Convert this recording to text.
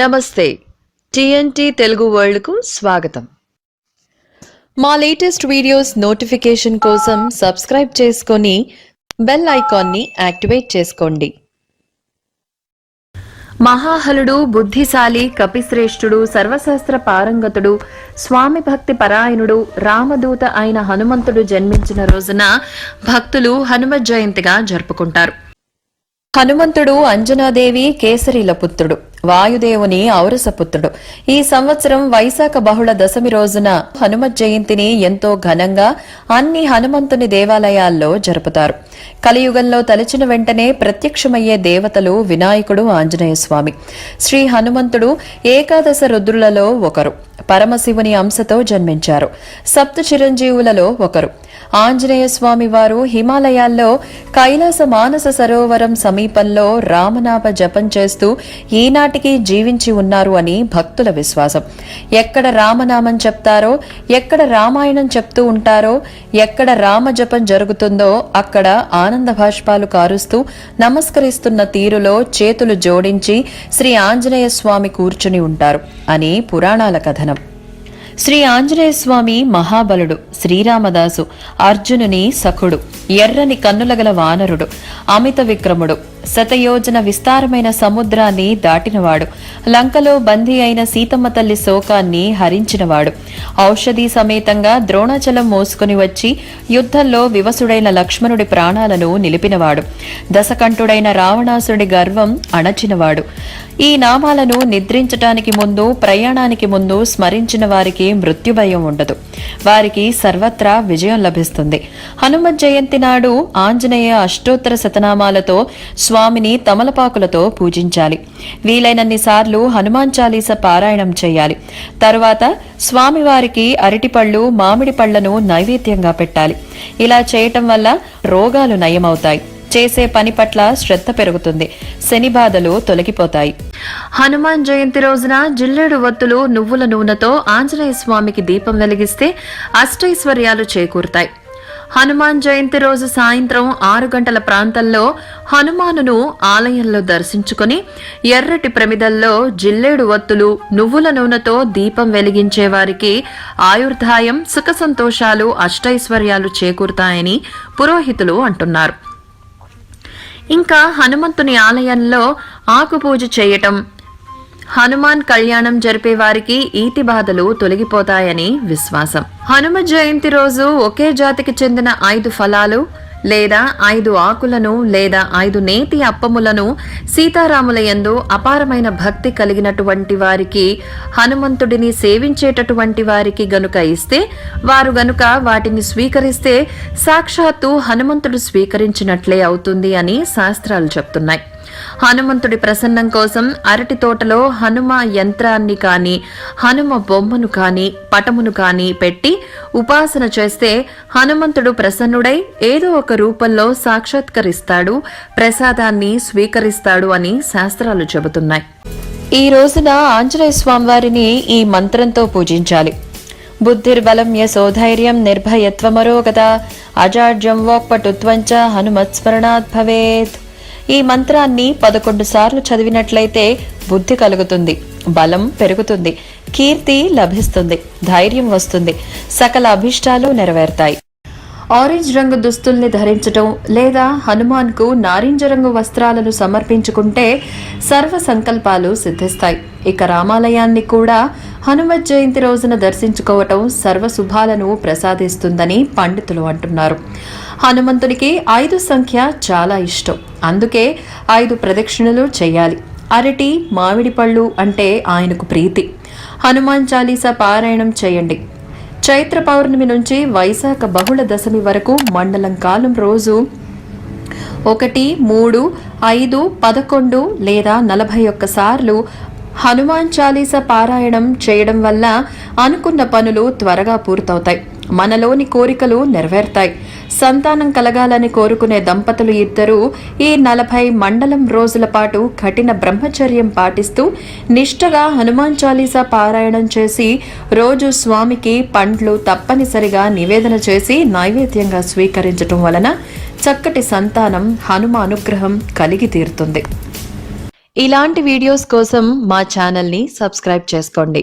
నమస్తే. టిఎన్టీ తెలుగు వరల్డ్కు స్వాగతం. మా లేటెస్ట్ వీడియోస్ నోటిఫికేషన్ కోసం సబ్స్క్రైబ్ చేసుకొని బెల్ ఐకాన్ని యాక్టివేట్ చేసుకోండి. మహాహలుడు బుద్ధిశాలి కపిశ్రేష్ఠుడు సర్వశాస్త్ర పారంగతుడు స్వామి భక్తి పరాయణుడు రామదూత అయిన హనుమంతుడు జన్మించిన రోజున భక్తులు హనుమ జయంతిగా జరుపుకుంటారు. హనుమంతుడు అంజనాదేవి కేసరిల పుత్రుడు. వాయుదేవుని ఔరసపుత్రుడు. ఈ సంవత్సరం వైశాఖ బహుళ దశమి రోజున హనుమత్ జయంతిని ఎంతో ఘనంగా అన్ని హనుమంతుని దేవాలయాల్లో జరుపుతారు. కలియుగంలో తలచిన వెంటనే ప్రత్యక్షమయ్యే దేవతలు వినాయకుడు ఆంజనేయ స్వామి శ్రీ హనుమంతుడు ఏకాదశ రుద్రులలో ఒకరు. పరమశివుని అంశతో జన్మించారు. సప్త చిరంజీవులలో ఒకరు. ఆంజనేయ స్వామి వారు హిమాలయాల్లో కైలాస మానస సరోవరం సమీపంలో రామనామ జపం చేస్తూ ఈనాటికి జీవించి ఉన్నారు అని భక్తుల విశ్వాసం. ఎక్కడ రామనామం చెప్తారో ఎక్కడ రామాయణం చెప్తూ ఉంటారో ఎక్కడ రామ జపం జరుగుతుందో అక్కడ ఆనంద భాష్పాలు కారుస్తూ నమస్కరిస్తున్న తీరులో చేతులు జోడించి శ్రీ ఆంజనేయ స్వామి కూర్చుని ఉంటారు అని పురాణాల కథనం. శ్రీ ఆంజనేయ స్వామి మహాబలుడు శ్రీరామదాసు అర్జునుని సఖుడు ఎర్రని కన్నులగల వానరుడు అమిత విక్రముడు శతయోజన విస్తారమైన సముద్రాన్ని దాటినవాడు లంకలో బందీ అయిన సీతమ్మ తల్లి శోకాన్ని హరించినవాడు ఔషధి సమేతంగా ద్రోణాచలం మోసుకుని వచ్చి యుద్ధంలో వివసుడైన లక్ష్మణుడి ప్రాణాలను నిలిపినవాడు. దశకంఠుడైన రావణాసుడి గర్వం అణచినవాడు. ఈ నామాలను నిద్రించటానికి ముందు ప్రయాణానికి ముందు స్మరించిన వారికి మృత్యుభయం ఉండదు. వారికి సర్వత్రా విజయం లభిస్తుంది. హనుమత్ జయంతి నాడు ఆంజనేయ అష్టోత్తర శతనామాలతో స్వామిని తమలపాకులతో పూజించాలి. వీలైనన్ని సార్లు హనుమాన్ చాలీస పారాయణం చేయాలి. తరువాత స్వామివారికి అరటిపళ్ళు మామిడి పళ్ళను నైవేద్యంగా పెట్టాలి. ఇలా చేయటం వల్ల రోగాలు నయమవుతాయి. చేసే పని పట్ల శ్రద్ధ పెరుగుతుంది. శని బాధలు తొలగిపోతాయి. హనుమాన్ జయంతి రోజున జిల్లేడు వత్తులు నువ్వుల నూనెతో ఆంజనేయ స్వామికి దీపం వెలిగిస్తే అష్టైశ్వర్యాలు చేకూరుతాయి. హనుమాన్ జయంతి రోజు సాయంత్రం ఆరు గంటల ప్రాంతంలో హనుమానును ఆలయంలో దర్శించుకుని ఎర్రటి ప్రమిదల్లో జిల్లేడు వత్తులు నువ్వుల నూనెతో దీపం వెలిగించే వారికి ఆయుర్దాయం సుఖ సంతోషాలు అష్టైశ్వర్యాలు చేకూరుతాయని పురోహితులు అంటున్నారు. ఇంకా హనుమంతుని ఆలయంలో ఆకుపూజ చేయటం హనుమాన్ కళ్యాణం జరిపే వారికి ఈతి బాధలు తొలగిపోతాయని విశ్వాసం. హనుమ జయంతి రోజు ఒకే జాతికి చెందిన ఐదు ఫలాలు లేదా ఐదు ఆకులను లేదా ఐదు నేతి అప్పములను సీతారాముల యందు అపారమైన భక్తి కలిగినటువంటి వారికి హనుమంతుడిని సేవించేటటువంటి వారికి గనుక ఇస్తే వారు గనుక వాటిని స్వీకరిస్తే సాక్షాత్తు హనుమంతుడు స్వీకరించినట్లే అవుతుంది అని శాస్త్రాలు చెప్తున్నాయి. హనుమంతుడి ప్రసన్నం కోసం అరటి తోటలో హనుమ యంత్రాన్ని కాని హనుమ బొమ్మను కాని పటమును కాని పెట్టి ఉపాసన చేస్తే హనుమంతుడు ప్రసన్నుడై ఏదో ఒక రూపంలో సాక్షాత్కరిస్తాడు ప్రసాదాన్ని స్వీకరిస్తాడు అని శాస్త్రాలు చెబుతున్నాయి. ఈ రోజున ఆంజనేయ స్వామివారిని ఈ మంత్రంతో పూజించాలి. బుద్ధిర్బలం యశోధైర్యం నిర్భయత్వమరోగత అజాడ్యం వాక్పటుత్వంచ హనుమత్స్మరణాత్ భవేత్ ఈ మంత్రాన్ని పదకొండు సార్లు చదివినట్లయితే బుద్ధి కలుగుతుంది బలం పెరుగుతుంది కీర్తి లభిస్తుంది ధైర్యం వస్తుంది సకల అభిష్టాలు నెరవేరుతాయి. ఆరెంజ్ రంగు దుస్తుల్ని ధరించటం లేదా హనుమాన్కు నారింజ రంగు వస్త్రాలను సమర్పించుకుంటే సర్వ సంకల్పాలు సిద్ధిస్తాయి. ఇక రామాలయాన్ని కూడా హనుమత్ జయంతి రోజున దర్శించుకోవటం సర్వ శుభాలను ప్రసాదిస్తుందని పండితులు అంటున్నారు. హనుమంతుడికి ఐదు సంఖ్య చాలా ఇష్టం. అందుకే ఐదు ప్రదక్షిణలు చేయాలి. అరటి మామిడి పళ్ళు అంటే ఆయనకు ప్రీతి. హనుమాన్ చాలీసా పారాయణం చేయండి. చైత్ర పౌర్ణమి నుంచి వైశాఖ బహుళ దశమి వరకు మండలం కాలం రోజు ఒకటి మూడు ఐదు పదకొండు లేదా నలభై ఒక్క సార్లు హనుమాన్ చాలీస పారాయణం చేయడం వల్ల అనుకున్న పనులు త్వరగా పూర్తవుతాయి. మనలోని కోరికలు నెరవేరుతాయి. సంతానం కలగాలని కోరుకునే దంపతులు ఇద్దరూ ఈ నలభై మండలం రోజుల పాటు కఠిన బ్రహ్మచర్యం పాటిస్తూ నిష్టగా హనుమాన్ చాలీసా పారాయణం చేసి రోజు స్వామికి పండ్లు తప్పనిసరిగా నివేదన చేసి నైవేద్యంగా స్వీకరించటం వలన చక్కటి సంతానం హనుమ అనుగ్రహం కలిగి తీరుతుంది. ఇలాంటి వీడియోస్ కోసం మా ఛానల్ని సబ్స్క్రైబ్ చేసుకోండి.